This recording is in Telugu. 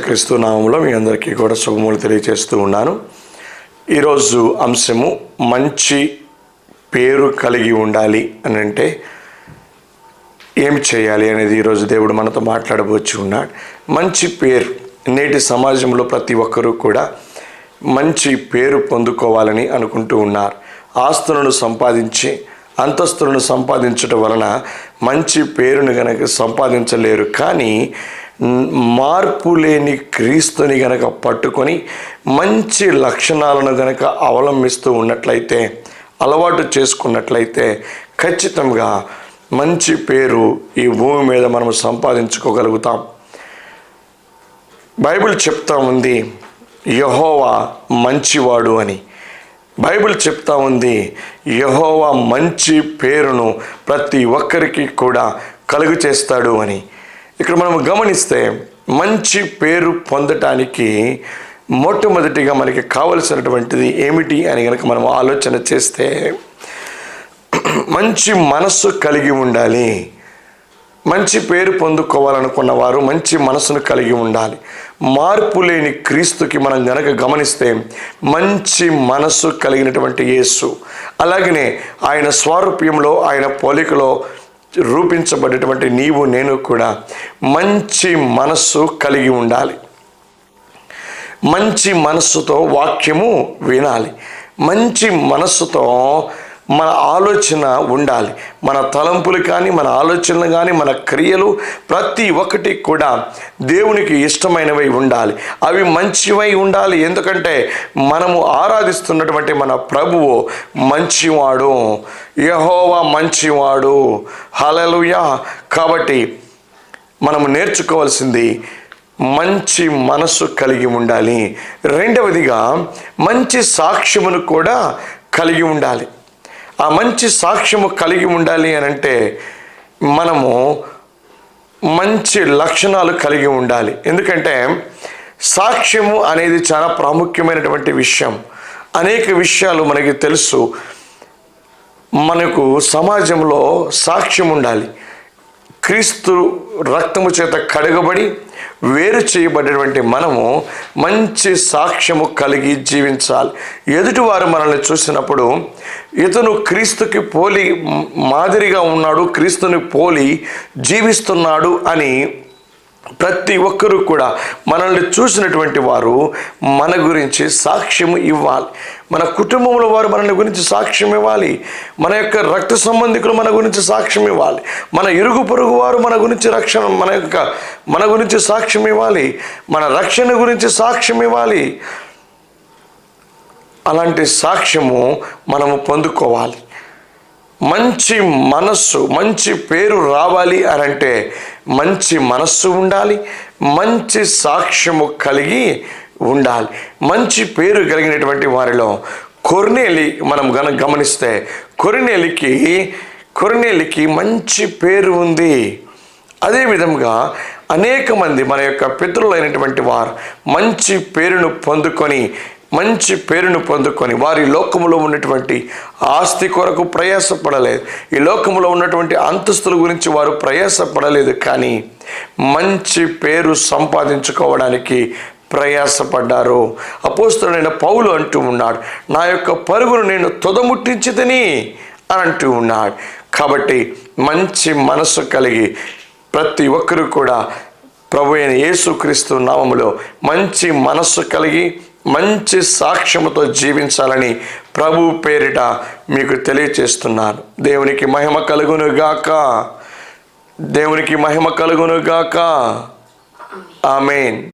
క్రీస్తు నామంలో మీ అందరికీ కూడా శుభములు తెలియజేస్తూ ఉన్నాను. ఈరోజు అంశము మంచి పేరు కలిగి ఉండాలి అని అంటే ఏం చేయాలి అనేది ఈరోజు దేవుడు మనతో మాట్లాడబోచి ఉన్నాడు. మంచి పేరు నేటి సమాజంలో ప్రతి ఒక్కరూ కూడా మంచి పేరు పొందుకోవాలని అనుకుంటూ ఉన్నారు. ఆస్తులను సంపాదించి అంతస్తులను సంపాదించడం వలన మంచి పేరును కనుక సంపాదించలేరు. కానీ మార్పు లేని క్రీస్తుని గనక పట్టుకొని మంచి లక్షణాలను గనక అవలంబిస్తూ ఉన్నట్లయితే అలవాటు చేసుకున్నట్లయితే ఖచ్చితంగా మంచి పేరు ఈ భూమి మీద మనం సంపాదించుకోగలుగుతాం. బైబిల్ చెప్తా ఉంది యహోవా మంచివాడు అని. బైబిల్ చెప్తా ఉంది యహోవా మంచి పేరును ప్రతి ఒక్కరికి కూడా కలుగు చేస్తాడు అని. ఇక్కడ మనం గమనిస్తే మంచి పేరు పొందటానికి మొట్టమొదటిగా మనకి కావలసినటువంటిది ఏమిటి అని కనుక మనం ఆలోచన చేస్తే మంచి మనస్సు కలిగి ఉండాలి. మంచి పేరు పొందుకోవాలనుకున్న వారు మంచి మనసును కలిగి ఉండాలి. మార్పు లేని క్రీస్తుకి మనం గనక గమనిస్తే మంచి మనస్సు కలిగినటువంటి యేసు. అలాగనే ఆయన స్వారూప్యంలో ఆయన పోలికలో రూపించబడేటువంటి నీవు నేను కూడా మంచి మనస్సు కలిగి ఉండాలి. మంచి మనస్సుతో వాక్యము వినాలి. మంచి మనస్సుతో మన ఆలోచన ఉండాలి. మన తలంపులు కానీ మన ఆలోచనలు కానీ మన క్రియలు ప్రతి ఒక్కటి కూడా దేవునికి ఇష్టమైనవి ఉండాలి. అవి మంచివై ఉండాలి. ఎందుకంటే మనము ఆరాధిస్తున్నటువంటి మన ప్రభువు మంచివాడు. యహోవా మంచివాడు. హలలుయా కాబట్టి మనము నేర్చుకోవాల్సింది మంచి మనసు కలిగి ఉండాలి. రెండవదిగా మంచి సాక్ష్యమును కూడా కలిగి ఉండాలి. ఆ మంచి సాక్ష్యము కలిగి ఉండాలి అని అంటే మనము మంచి లక్షణాలు కలిగి ఉండాలి. ఎందుకంటే సాక్ష్యము అనేది చాలా ప్రాముఖ్యమైనటువంటి విషయం. అనేక విషయాలు మనకి తెలుసు. మనకు సమాజంలో సాక్ష్యం ఉండాలి. క్రీస్తు రక్తము చేత కడగబడి వేరు చేయబడినటువంటి మనము మంచి సాక్ష్యము కలిగి జీవించాలి. ఎదుటివారు మనల్ని చూసినప్పుడు ఇతను క్రీస్తుకి పోలి మాదిరిగా ఉన్నాడు క్రీస్తుని పోలి జీవిస్తున్నాడు అని ప్రతి ఒక్కరూ కూడా మనల్ని చూసినటువంటి వారు మన గురించి సాక్ష్యం ఇవ్వాలి. మన కుటుంబంలో వారు మనల్ని గురించి సాక్ష్యం ఇవ్వాలి. మన యొక్క రక్త సంబంధికులు మన గురించి సాక్ష్యం ఇవ్వాలి. మన ఇరుగు పొరుగు వారు మన గురించి రక్షణ మన యొక్క మన గురించి సాక్ష్యం ఇవ్వాలి. మన రక్షణ గురించి సాక్ష్యం ఇవ్వాలి. అలాంటి సాక్ష్యము మనము పొందుకోవాలి. మంచి మనస్సు మంచి పేరు రావాలి అని అంటే మంచి మనస్సు ఉండాలి మంచి సాక్ష్యము కలిగి ఉండాలి. మంచి పేరు కలిగినటువంటి వారిలో కొర్నేలి మనం గన గమనిస్తే కొరినేలికి కొరినేలికి మంచి పేరు ఉంది. అదేవిధంగా అనేక మంది మన యొక్క పితృలైనటువంటి వారు మంచి పేరును పొందుకొని మంచి పేరును పొందుకొని వారి లోకములో ఉన్నటువంటి ఆస్తి కొరకు ప్రయాసపడలేదు. ఈ లోకములో ఉన్నటువంటి అంతస్తుల గురించి వారు ప్రయాసపడలేదు కానీ మంచి పేరు సంపాదించుకోవడానికి ప్రయాసపడ్డారు. అపోస్తుడైన పౌలు అంటూ ఉన్నాడు నా యొక్క పరుగును నేను తొదముట్టించితని అని అంటూ ఉన్నాడు. కాబట్టి మంచి మనసు కలిగి ప్రతి ఒక్కరూ కూడా ప్రభు అయిన యేసుక్రీస్తు నామములో మంచి మనస్సు కలిగి మంచి సాక్ష్యముతో జీవించాలని ప్రభు పేరిట మీకు తెలియచేస్తున్నాను. దేవునికి మహిమ కలుగును గాక దేవునికి మహిమ కలుగును గాక ఆమెన్.